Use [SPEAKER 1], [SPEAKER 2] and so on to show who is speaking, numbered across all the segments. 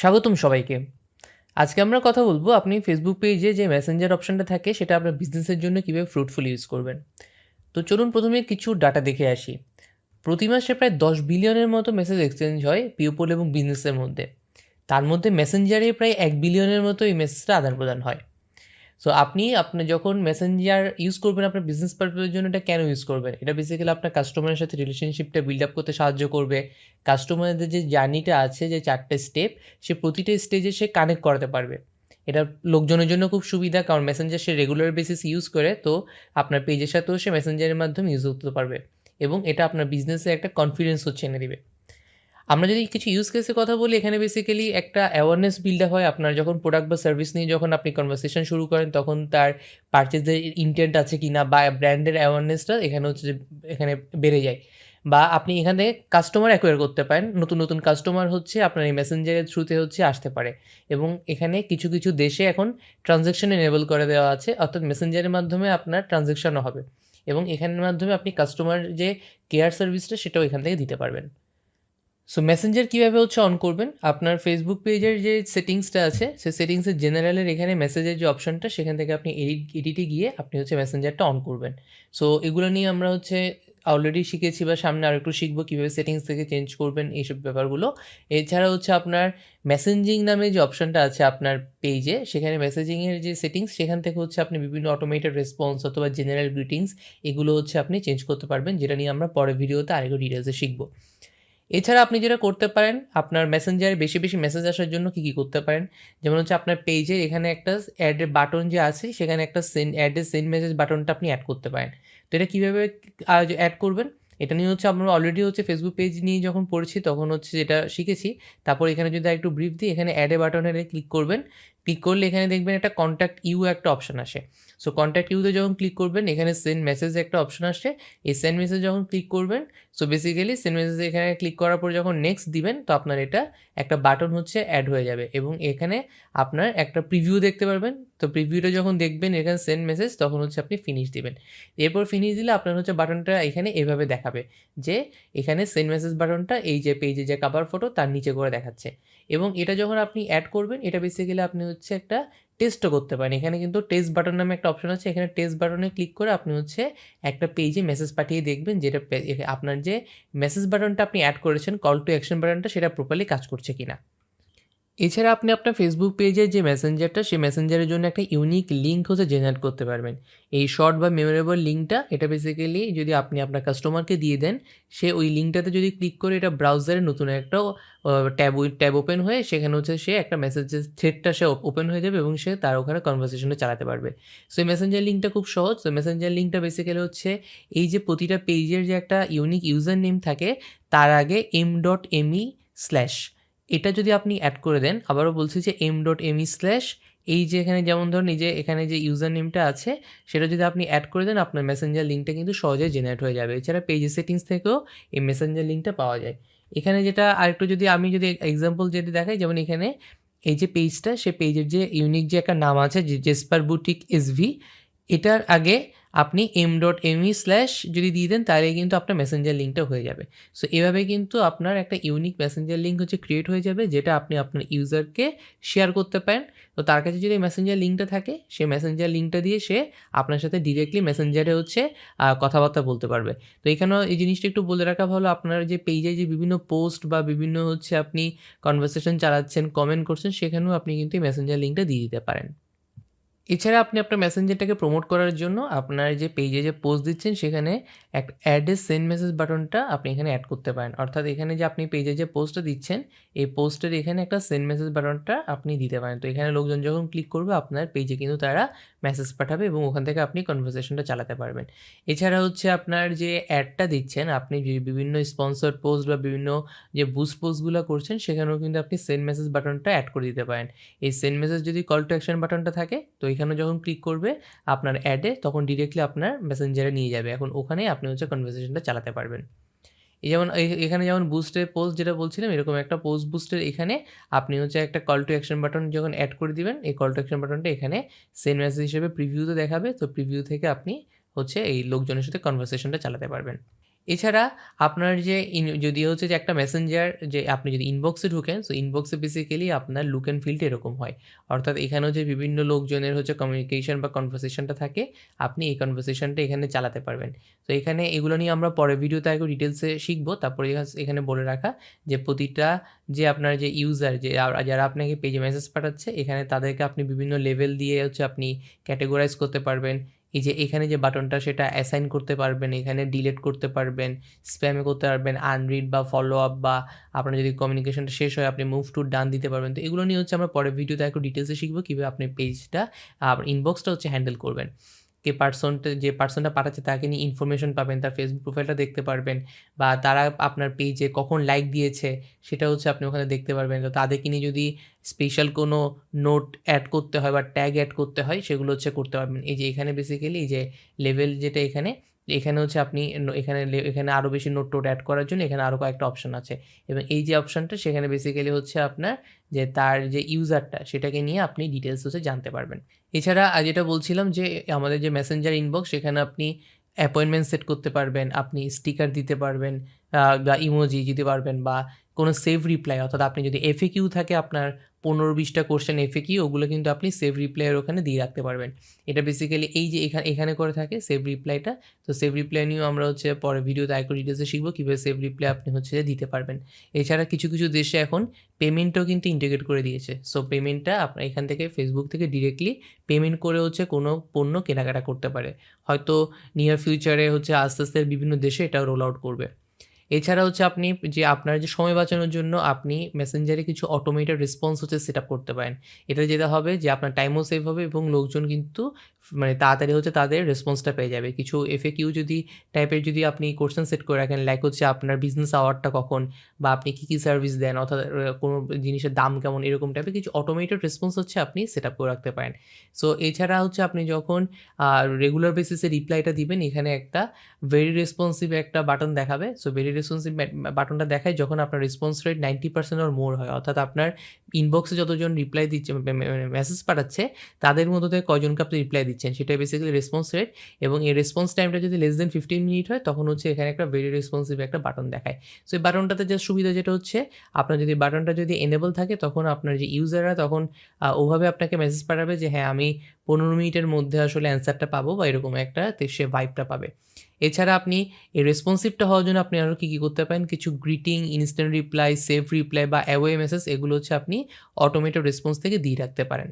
[SPEAKER 1] স্বাগতম সবাইকে। আজকে আমরা কথা বলব আপনি ফেসবুক পেজে যে মেসেঞ্জার অপশানটা থাকে, সেটা আপনার বিজনেসের জন্য কীভাবে ফ্রুটফুল ইউজ করবেন। তো চলুন প্রথমে কিছু ডাটা দেখে আসি। প্রতি মাসে প্রায় দশ বিলিয়নের মতো মেসেজ এক্সচেঞ্জ হয় পিওপল এবং বিজনেসের মধ্যে। তার মধ্যে মেসেঞ্জারে প্রায় এক বিলিয়নের মতো এই মেসেজটা আদান প্রদান হয়। সো আপনি আপনার যখন মেসেঞ্জার ইউজ করবেন আপনার বিজনেস পারপাসের জন্য, এটা কেন ইউজ করবেন? এটা বেসিক্যালি আপনার কাস্টমারের সাথে রিলেশনশিপটা বিল্ড আপ করতে সাহায্য করবে। কাস্টমারদের যে জার্নিটা আছে, যে চারটে স্টেপ সে প্রতিটা স্টেজে সে কানেক্ট করাতে পারবে। এটা লোকজনের জন্য খুব সুবিধা, কারণ মেসেঞ্জার সে রেগুলার বেসিস ইউজ করে, তো আপনার পেজের সাথেও সে মেসেঞ্জারের মাধ্যমে ইউজ করতে পারবে। এবং এটা আপনার বিজনেসে একটা কনফিডেন্স হচ্ছে এনে দিবে। আমরা যদি কিছু ইউজ কেসের কথা বলি, এখানে বেসিক্যালি একটা অ্যাওয়ারনেস বিল্ড হয় আপনার যখন প্রোডাক্ট বা সার্ভিস নিয়ে যখন আপনি কনভারসেশন শুরু করেন, তখন তার পারচেজের ইন্টেন্ট আছে কি না বা ব্র্যান্ডের অ্যাওয়ারনেসটা এখানে হচ্ছে যে, এখানে বেড়ে যায়। বা আপনি এখান থেকে কাস্টমার অ্যাকোয়ার করতে পারেন, নতুন নতুন কাস্টমার হচ্ছে আপনার এই মেসেঞ্জারের থ্রুতে হচ্ছে আসতে পারে। এবং এখানে কিছু কিছু দেশে এখন ট্রানজ্যাকশন এনেবল করে দেওয়া আছে, অর্থাৎ মেসেঞ্জারের মাধ্যমে আপনার ট্রানজ্যাকশনও হবে। এবং এখানের মাধ্যমে আপনি কাস্টমার যে কেয়ার সার্ভিসটা সেটাও এখান থেকে দিতে পারবেন। সো মেসেঞ্জার কীভাবে হচ্ছে অন করবেন? আপনার ফেসবুক পেজের যে সেটিংসটা আছে, সেই সেটিংসের জেনারেলের এখানে মেসেজের যে অপশনটা সেখান থেকে আপনি এডিট এডিটে গিয়ে আপনি হচ্ছে মেসেঞ্জারটা অন করবেন। সো এগুলো নিয়ে আমরা হচ্ছে অলরেডি শিখেছি বা সামনে আর একটু শিখব কীভাবে সেটিংস থেকে চেঞ্জ করবেন, এইসব ব্যাপারগুলো। এছাড়া হচ্ছে আপনার মেসেঞ্জিং নামে যে অপশনটা আছে আপনার পেজে সেখানে মেসেজিংয়ের যে সেটিংস সেখান থেকে হচ্ছে আপনি বিভিন্ন অটোমেটেড রেসপন্স অথবা জেনারেল গ্রিটিংস এগুলো হচ্ছে আপনি চেঞ্জ করতে পারবেন, যেটা নিয়ে আমরা পরের ভিডিওতে আরেকটু ডিটেলসে শিখব। এছাড়া আপনি যেটা করতে পারেন, আপনার মেসেঞ্জারে বেশি বেশি মেসেজ আসার জন্য কী কী করতে পারেন? যেমন হচ্ছে আপনার পেজে এখানে একটা অ্যাডের বাটন যে আছে, সেখানে একটা সেন্ড অ্যাডের সেন্ড মেসেজ বাটনটা আপনি অ্যাড করতে পারেন। তো এটা কীভাবে অ্যাড করবেন? এটা নিয়ে হচ্ছে আমরা অলরেডি হচ্ছে ফেসবুক পেজ নিয়ে যখন পড়েছি, তখন হচ্ছে যেটা শিখেছি, তারপর এখানে যদি একটু ব্রিফ দিই, এখানে অ্যাডে বাটনে ক্লিক করবেন। ক্লিক করলে এখানে দেখবেন একটা কন্ট্যাক্ট ইউ একটা অপশন আসে। সো কন্ট্যাক্ট ইউতে যখন ক্লিক করবেন, এখানে সেন্ড মেসেজ একটা অপশন আসছে এই সেন্ড মেসেজ যখন ক্লিক করবেন সো বেসিক্যালি সেন্ড মেসেজ এখানে ক্লিক করার পর যখন নেক্সট দিবেন, তো আপনার এটা একটা বাটন হচ্ছে অ্যাড হয়ে যাবে এবং এখানে আপনার একটা প্রিভিউ দেখতে পারবেন। তো প্রিভিউটা যখন দেখবেন, এখানে সেন্ড মেসেজ তখন হচ্ছে আপনি ফিনিশ দিবেন। এরপর ফিনিশ দিলে আপনার হচ্ছে বাটনটা এখানে এভাবে দেখাবে যে, এখানে সেন্ড মেসেজ বাটনটা এই যে পেজে যে কাভার ফটো তার নিচে করে দেখাচ্ছে। এবং এটা যখন আপনি অ্যাড করবেন, এটা বেসিক্যালি আপনি হচ্ছে একটা টেস্টও করতে পারেন। এখানে কিন্তু টেস্ট বাটন নামে একটা অপশন আছে। এখানে টেস্ট বাটনে ক্লিক করে আপনি হচ্ছে একটা পেজে মেসেজ পাঠিয়ে দেখবেন যেটা আপনার যে মেসেজ বাটনটা আপনি অ্যাড করেছেন কল টু অ্যাকশন বাটনটা সেটা প্রপারলি কাজ করছে কিনা। এছাড়া আপনি আপনার ফেসবুক পেজের যে মেসেঞ্জারটা সেই মেসেঞ্জারের জন্য একটা ইউনিক লিঙ্ক হচ্ছে জেনারেট করতে পারবেন। এই শর্ট বা মেমোরেবল লিঙ্কটা এটা বেসিক্যালি যদি আপনি আপনার কাস্টমারকে দিয়ে দেন, সে ওই লিঙ্কটাতে যদি ক্লিক করে এটা ব্রাউজারে নতুন একটা ট্যাব ট্যাব ওপেন হয়ে সেখানে হচ্ছে সে একটা মেসেজের থ্রেডটা সে ওপেন হয়ে যাবে এবং সে তার ওখানে কনভারসেশনটা চালাতে পারবে। সো এই মেসেঞ্জার লিঙ্কটা খুব সহজ। তো মেসেঞ্জার লিঙ্কটা বেসিক্যালি হচ্ছে এই যে প্রতিটা পেজের যে একটা ইউনিক ইউজার নেম থাকে, তার আগে এম ডট এমই স্ল্যাশ এটা যদি আপনি অ্যাড করে দেন, আবারও বলছি যে এম ডট এমই স্ল্যাশ এই যে এখানে যেমন ধরুন, এই যে এখানে যে ইউজার নেমটা আছে, সেটা যদি আপনি অ্যাড করে দেন, আপনার মেসেঞ্জার লিঙ্কটা কিন্তু সহজে জেনারেট হয়ে যাবে। এছাড়া পেজ সেটিংস থেকেও এই মেসেঞ্জার লিঙ্কটা পাওয়া যায়। এখানে যেটা আরেকটু যদি আমি যদি এক্সাম্পল যদি দেখাই, যেমন এখানে এই যে পেজটা সে পেজের যে ইউনিক যে একটা নাম আছে, যে জেসপার বুটিক এসভি এটার আগে আপনি এম ডট এমই স্ল্যাশ যদি দিয়ে দেন, তাহলে কিন্তু আপনার মেসেঞ্জার লিঙ্কটা হয়ে যাবে। সো এভাবে কিন্তু আপনার একটা ইউনিক মেসেঞ্জার লিঙ্ক হচ্ছে ক্রিয়েট হয়ে যাবে, যেটা আপনি আপনার ইউজারকে শেয়ার করতে পারেন। তো তার কাছে যদি মেসেঞ্জার লিঙ্কটা থাকে সে মেসেঞ্জার লিঙ্কটা দিয়ে সে আপনার সাথে ডিরেক্টলি মেসেঞ্জারে হচ্ছে কথাবার্তা বলতে পারবে। তো এখানেও এই জিনিসটা একটু বলে রাখা ভালো, আপনার যে পেজে যে বিভিন্ন পোস্ট বা বিভিন্ন হচ্ছে আপনি কনভারসেশন চালাচ্ছেন কমেন্ট করছেন, সেখানেও আপনি কিন্তু এই মেসেঞ্জার লিঙ্কটা দিয়ে দিতে পারেন। এছাড়া আপনি আপনার মেসেঞ্জারটাকে প্রমোট করার জন্য আপনার যে পেজে যে পোস্ট দিচ্ছেন, সেখানে এক অ্যাডে সেন্ড মেসেজ বাটনটা আপনি এখানে অ্যাড করতে পারেন। অর্থাৎ এখানে যে আপনি পেজে যে পোস্টটা দিচ্ছেন, এই পোস্টের এখানে একটা সেন্ড মেসেজ বাটনটা আপনি দিতে পারেন। তো এখানে লোকজন যখন ক্লিক করবে, আপনার পেজে কিন্তু তারা মেসেজ পাঠাবে এবং ওখান থেকে আপনি কনভারসেশনটা চালাতে পারবেন। এছাড়া হচ্ছে আপনার যে অ্যাডটা দিচ্ছেন, আপনি যে বিভিন্ন স্পন্সর পোস্ট বা বিভিন্ন যে বুস্ট পোস্টগুলো করছেন, সেখানেও কিন্তু আপনি সেন্ড মেসেজ বাটনটা অ্যাড করে দিতে পারেন। এই সেন্ড মেসেজ যদি কল টু অ্যাকশন বাটনটা থাকে, তো এখানে যখন ক্লিক করবে, আপনার অ্যাডে তখন ডিরেক্টলি আপনার মেসেঞ্জারে নিয়ে যাবে। এখন ওখানে আপনি হচ্ছে কনভারসেশনটা চালাতে পারবেন। এই যেমন এখানে যেমন বুস্টের পোস্ট যেটা বলছিলাম, এরকম একটা পোস্ট বুস্টের এখানে আপনি হচ্ছে একটা কল টু অ্যাকশন বাটন যখন অ্যাড করে দিবেন, এই কল টু অ্যাকশন বাটনটা এখানে সেন্ড মেসেজ হিসেবে প্রিভিউতে দেখাবে। তো প্রিভিউ থেকে আপনি হচ্ছে এই লোকজনের সাথে কনভারসেশনটা চালাতে পারবেন। এছাড়া আপনার যে ইন যদি হচ্ছে যে একটা মেসেঞ্জার যে আপনি যদি ইনবক্সে ঢুকেন সো ইনবক্সে বেসিক্যালি আপনার লুক অ্যান্ড ফিল্ড এরকম হয়। অর্থাৎ এখানেও যে বিভিন্ন লোকজনের হচ্ছে কমিউনিকেশন বা কনভারসেশনটা থাকে, আপনি এই কনভারসেশনটা এখানে চালাতে পারবেন। তো এখানে এগুলো নিয়ে আমরা পরে ভিডিওতে আগে ডিটেলসে শিখব। তারপরে এখানে- এখানে বলে রাখা যে প্রতিটা যে আপনার যে ইউজার যে যারা আপনাকে পেজে মেসেজ পাঠাচ্ছে, এখানে তাদেরকে আপনি বিভিন্ন লেভেল দিয়ে হচ্ছে আপনি ক্যাটেগরাইজ করতে পারবেন। এই যে এখানে যে বাটনটা সেটা অ্যাসাইন করতে পারবেন, এখানে ডিলেট করতে পারবেন স্প্যামে করতে পারবেন আনরিড বা ফলো আপ বা আপনার যদি কমিউনিকেশনটা শেষ হয়, আপনি মুভ টু ডান দিতে পারবেন। তো এগুলো নিয়ে হচ্ছে আমরা পরের ভিডিওতে একটু ডিটেলসে শিখব কীভাবে আপনি পেজটা ইনবক্সটা হচ্ছে হ্যান্ডেল করবেন। কে পার্সনটা যে পার্সনটা পাঠাচ্ছে তাকে নিয়ে ইনফরমেশন পাবেন, তার ফেসবুক প্রোফাইলটা দেখতে পারবেন বা তারা আপনার পেজে কখন লাইক দিয়েছে সেটা হচ্ছে আপনি ওখানে দেখতে পারবেন। তো তাদেরকে নিয়ে যদি স্পেশাল কোনো নোট অ্যাড করতে হয় বা ট্যাগ অ্যাড করতে হয়, সেগুলো হচ্ছে করতে পারবেন। এই যে এখানে বেসিক্যালি যে লেভেল যেটা এখানে এখানে হচ্ছে আপনি এখানে এখানে আরও বেশি নোট টোট অ্যাড করার জন্য এখানে আরও কয়েকটা অপশন আছে। এবং এই যে অপশনটা সেখানে বেসিক্যালি হচ্ছে আপনার যে তার যে ইউজারটা সেটাকে নিয়ে আপনি ডিটেলস হচ্ছে জানতে পারবেন। এছাড়া যেটা বলছিলাম যে, আমাদের যে মেসেঞ্জার ইনবক্স সেখানে আপনি অ্যাপয়েন্টমেন্ট সেট করতে পারবেন, আপনি স্টিকার দিতে পারবেন বা ইমোজি দিতে পারবেন, বা কোনো সেভ রিপ্লাই অর্থাৎ আপনি যদি এফএ কিউ থাকে আপনার পনেরো বিশটা কোশ্চেন এফএ কিউ ওগুলো কিন্তু আপনি সেভ রিপ্লাইয়ের ওখানে দিয়ে রাখতে পারবেন। এটা বেসিক্যালি এই যে এখানে এখানে করে থাকে সেভ রিপ্লাইটা তো সেভ রিপ্লাই নিয়েও আমরা হচ্ছে পরে ভিডিওতে আরেকটু ডিটেলসে শিখব, কীভাবে সেভ রিপ্লাই আপনি হচ্ছে যে দিতে পারবেন। এছাড়া কিছু কিছু দেশে এখন পেমেন্টও কিন্তু ইন্টিগ্রেট করে দিয়েছে। সো পেমেন্টটা আপনার এখান থেকে ফেসবুক থেকে ডিরেক্টলি পেমেন্ট করে হচ্ছে কোনো পণ্য কেনাকাটা করতে পারে। হয়তো নিয়ার ফিউচারে হচ্ছে আস্তে আস্তে বিভিন্ন দেশে এটা রোল আউট করবে। এছাড়া হচ্ছে আপনি যে আপনার যে সময় বাঁচানোর জন্য আপনি মেসেঞ্জারে কিছু অটোমেটেড রেসপন্স হচ্ছে সেট আপ করতে পারেন। এটা যেটা হবে যে আপনার টাইমও সেভ হবে এবং লোকজন কিন্তু মানে তাড়াতাড়ি হচ্ছে তাদের রেসপন্সটা পেয়ে যাবে। কিছু এফএ কিউ যদি টাইপের যদি আপনি কোশ্চেন সেট করে রাখেন লাইক হচ্ছে আপনার বিজনেস আওয়ারটা কখন বা আপনি কী কী সার্ভিস দেন, অর্থাৎ কোনো জিনিসের দাম কেমন, এরকম টাইপের কিছু অটোমেটেড রেসপন্স হচ্ছে আপনি সেট আপ করে রাখতে পারেন। সো এছাড়া হচ্ছে আপনি যখন রেগুলার বেসিসে রিপ্লাইটা দিবেন, এখানে একটা ভেরি রেসপন্সিভ একটা বাটন দেখাবে। সো ভেরি রেসপন্সিভ বাটনটা দেখায় যখন আপনার response rate ninety percent or more হয়। অর্থাৎ আপনার ইনবক্সে যতজন রিপ্লাই দিচ্ছে মেসেজ পাঠাচ্ছে, তাদের মধ্যে থেকে আপনি রিপ্লাই দিচ্ছেন? সেটাই বেসিক্যালি রেসপন্স রেট এবং এই রেসপন্স টাইমটা যদি লেস দেন ফিফটিন মিনিট হয়, তখন হচ্ছে এখানে একটা ভেরি রেসপন্সিভ একটা বাটন দেখায়। সো এই বাটনটাতে যে সুবিধা যেটা হচ্ছে, আপনার যদি বাটনটা যদি এনেবল থাকে, তখন আপনার যে ইউজাররা তখন ওভাবে আপনাকে মেসেজ পাঠাবে যে হ্যাঁ আমি পনেরো মিনিটের মধ্যে আসলে অ্যান্সারটা পাবো বা এরকম একটা সে ভাইবটা পাবে। এছাড়া আপনি এই রেসপন্সিভটা হওয়ার জন্য আপনি আরও কী কী করতে পারেন? কিছু greeting instant reply saved reply বা অ্যাওয়ে মেসেজ এগুলো হচ্ছে আপনি অটোমেটিক রেসপন্স থেকে দিয়ে রাখতে পারেন।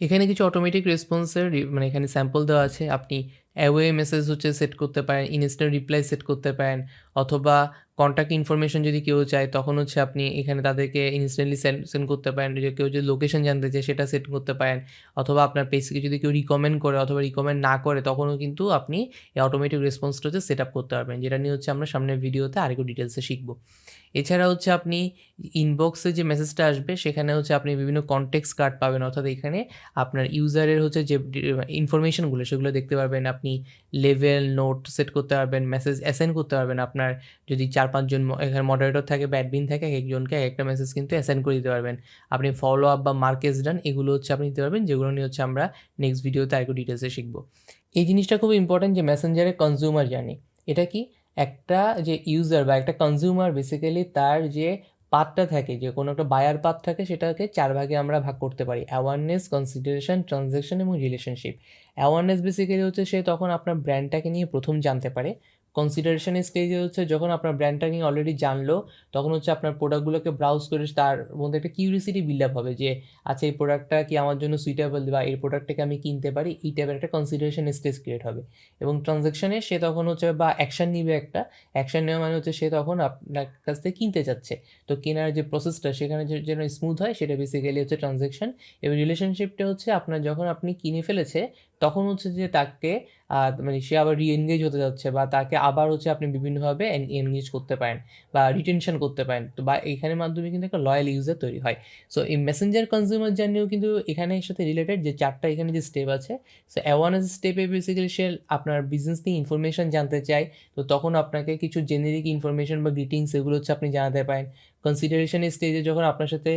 [SPEAKER 1] এখানে কিছু অটোমেটিক রেসপন্সের মানে এখানে স্যাম্পল দেওয়া আছে। আপনি অ্যাওয়ে মেসেজ হচ্ছে সেট করতে পারেন ইনস্ট্যান্ট রিপ্লাই সেট করতে পারেন, অথবা কন্ট্যাক্ট ইনফরমেশন যদি কেউ চায়, তখন হচ্ছে আপনি এখানে তাদেরকে ইনস্ট্যান্টলি সেন্ড সেন্ড করতে পারেন। যে কেউ যদি লোকেশন জানতে চায়, সেটা সেট করতে পারেন। অথবা আপনার পেজকে যদি কেউ রিকমেন্ড করে, অথবা রিকমেন্ড না করে, তখনও কিন্তু আপনি এই অটোমেটিক রেসপন্সটা হচ্ছে সেট আপ করতে পারবেন, যেটা নিয়ে হচ্ছে আমরা সামনের ভিডিওতে আরেকটু ডিটেলসে শিখব। এছাড়া হচ্ছে আপনি ইনবক্সে যে মেসেজটা আসবে, সেখানে হচ্ছে আপনি বিভিন্ন কন্টেক্স কার্ড পাবেন, অর্থাৎ এখানে আপনার ইউজারের হচ্ছে যে ইনফরমেশনগুলো সেগুলো দেখতে পারবেন। আপনি লেভেল নোট সেট করতে পারবেন মেসেজ অ্যাসাইন করতে পারবেন। আপনার যদি চার পাঁচজন এখানে মডারেটর থাকে বা অ্যাডমিন থাকে, এক একজনকে এক একটা মেসেজ কিন্তু অ্যাসাইন করে দিতে পারবেন। আপনি ফলো আপ বা মার্কেস ডান এগুলো হচ্ছে আপনি দিতে পারবেন, যেগুলো নিয়ে হচ্ছে আমরা নেক্সট ভিডিওতে আরেকটু ডিটেলসে শিখব। এই জিনিসটা খুব ইম্পর্টেন্ট যে মেসেঞ্জারের কনজিউমার জার্নি এটা কি? একটা যে ইউজার বা একটা কনজিউমার বেসিক্যালি তার যে পাথটা থাকে, যে কোনো একটা বায়ার পাত থাকে, সেটাকে চার ভাগে আমরা ভাগ করতে পারি। অ্যাওয়ারনেস কনসিডারেশন ট্রানজ্যাকশন এবং রিলেশনশিপ অ্যাওয়ারনেস বেসিক্যালি হচ্ছে সে তখন আপনার ব্র্যান্ডটাকে নিয়ে প্রথম জানতে পারে। কনসিডারেশনের স্টেজে হচ্ছে যখন আপনার ব্র্যান্ডটা নিয়ে অলরেডি জানলো, তখন হচ্ছে আপনার প্রোডাক্টগুলোকে ব্রাউজ করে তার মধ্যে একটা কিউরিসিটি বিল্ড আপ হবে যে আচ্ছা এই প্রোডাক্টটা কি আমার জন্য সুইটেবল বা এই প্রোডাক্টটাকে আমি কিনতে পারি? এই টাইপের একটা কনসিডারেশন স্টেজ ক্রিয়েট হবে। এবং ট্রানজ্যাকশনে সে তখন হচ্ছে বা অ্যাকশন নিবে একটা অ্যাকশন নেওয়া মানে হচ্ছে সে তখন আপনার কাছ থেকে কিনতে চাচ্ছে। তো কেনার যে প্রসেসটা সেখানে যেন স্মুথ হয়, সেটা বেসিক্যালি হচ্ছে ট্রানজ্যাকশন এবং রিলেশনশিপটা হচ্ছে আপনার যখন আপনি কিনে ফেলেছে তখন হচ্ছে যে তাকে মানে সে আবার রিএনগেজ হতে যাচ্ছে বা তাকে আবার হচ্ছে আপনি বিভিন্নভাবে এনগেজ করতে পারেন বা রিটেনশন করতে পারেন। তো বা এখানের মাধ্যমে কিন্তু একটা লয়াল ইউজার তৈরি হয়। সো এই মেসেঞ্জার কনজিউমার জার্নিও কিন্তু এখানে সাথে রিলেটেড যে চারটা এখানে যে স্টেপ আছে। সো অ্যাওয়ারনেস স্টেপে বেসিক্যালি সে আপনার বিজনেস নিয়ে ইনফরমেশন জানতে চায়। তো তখন আপনাকে কিছু জেনেরিক ইনফরমেশন বা গ্রিটিংস এগুলো হচ্ছে আপনি জানাতে পারেন। কনসিডারেশনের স্টেজে যখন আপনার সাথে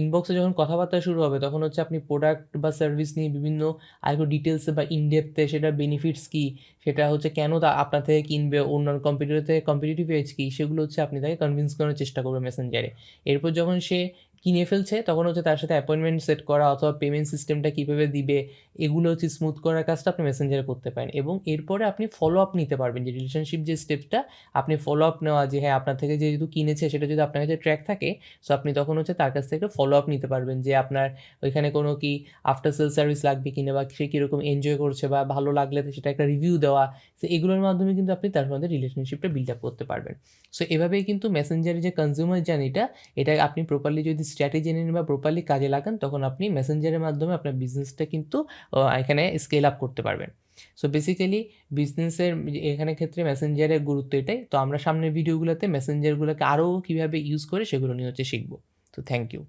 [SPEAKER 1] ইনবক্সে যখন কথাবার্তা শুরু হবে, তখন হচ্ছে আপনি প্রোডাক্ট বা সার্ভিস নিয়ে বিভিন্ন আরেকটু ডিটেলসে বা ইনডেপথে সেটা বেনিফিটস কী? সেটা হচ্ছে কেন তা আপনার থেকে কিনবে, অন্যান্য কম্পিউটার থেকে কম্পিটিটিভ এজ কী? সেগুলো হচ্ছে আপনি তাকে কনভিন্স করার চেষ্টা করবেন মেসেঞ্জারে এরপর যখন সে কিনে ফেলছে, তখন হচ্ছে তার সাথে অ্যাপয়েন্টমেন্ট সেট করা অথবা পেমেন্ট সিস্টেমটা কীভাবে দিবে, এগুলো হচ্ছে স্মুথ করার কাজটা আপনি মেসেঞ্জারে করতে পারেন। এবং এরপরে আপনি ফলো আপ নিতে পারবেন, যে রিলেশনশিপ যে স্টেপটা আপনি ফলো আপ নেওয়া, যে হ্যাঁ আপনার থেকে যেহেতু কিনেছে, সেটা যদি আপনার কাছে ট্র্যাক থাকে সো আপনি তখন হচ্ছে তার কাছ থেকে ফলো আপ নিতে পারবেন, যে আপনার ওইখানে কোনো কি আফটার সেল সার্ভিস লাগবে কিনা, বা সে কীরকম এনজয় করছে, বা ভালো লাগলে সেটা একটা রিভিউ দেওয়া সো এগুলোর মাধ্যমে কিন্তু আপনি তার মধ্যে রিলেশনশিপটা বিল্ড আপ করতে পারবেন। সো এভাবেই কিন্তু মেসেঞ্জারের যে কনজিউমার জার্নিটা এটা আপনি প্রপারলি যদি স্ট্র্যাটেজি নিন বা প্রপারলি কাজে লাগান, তখন আপনি মেসেঞ্জারের মাধ্যমে আপনার বিজনেসটা কিন্তু এখানে স্কেল আপ করতে পারবেন। সো বেসিক্যালি বিজনেসের এখানে ক্ষেত্রে মেসেঞ্জারের গুরুত্ব এটাই। তো আমরা সামনের ভিডিওগুলোতে মেসেঞ্জারগুলোকে আরও কীভাবে ইউজ করে সেগুলো নিয়ে হচ্ছে শিখব। তো থ্যাংক ইউ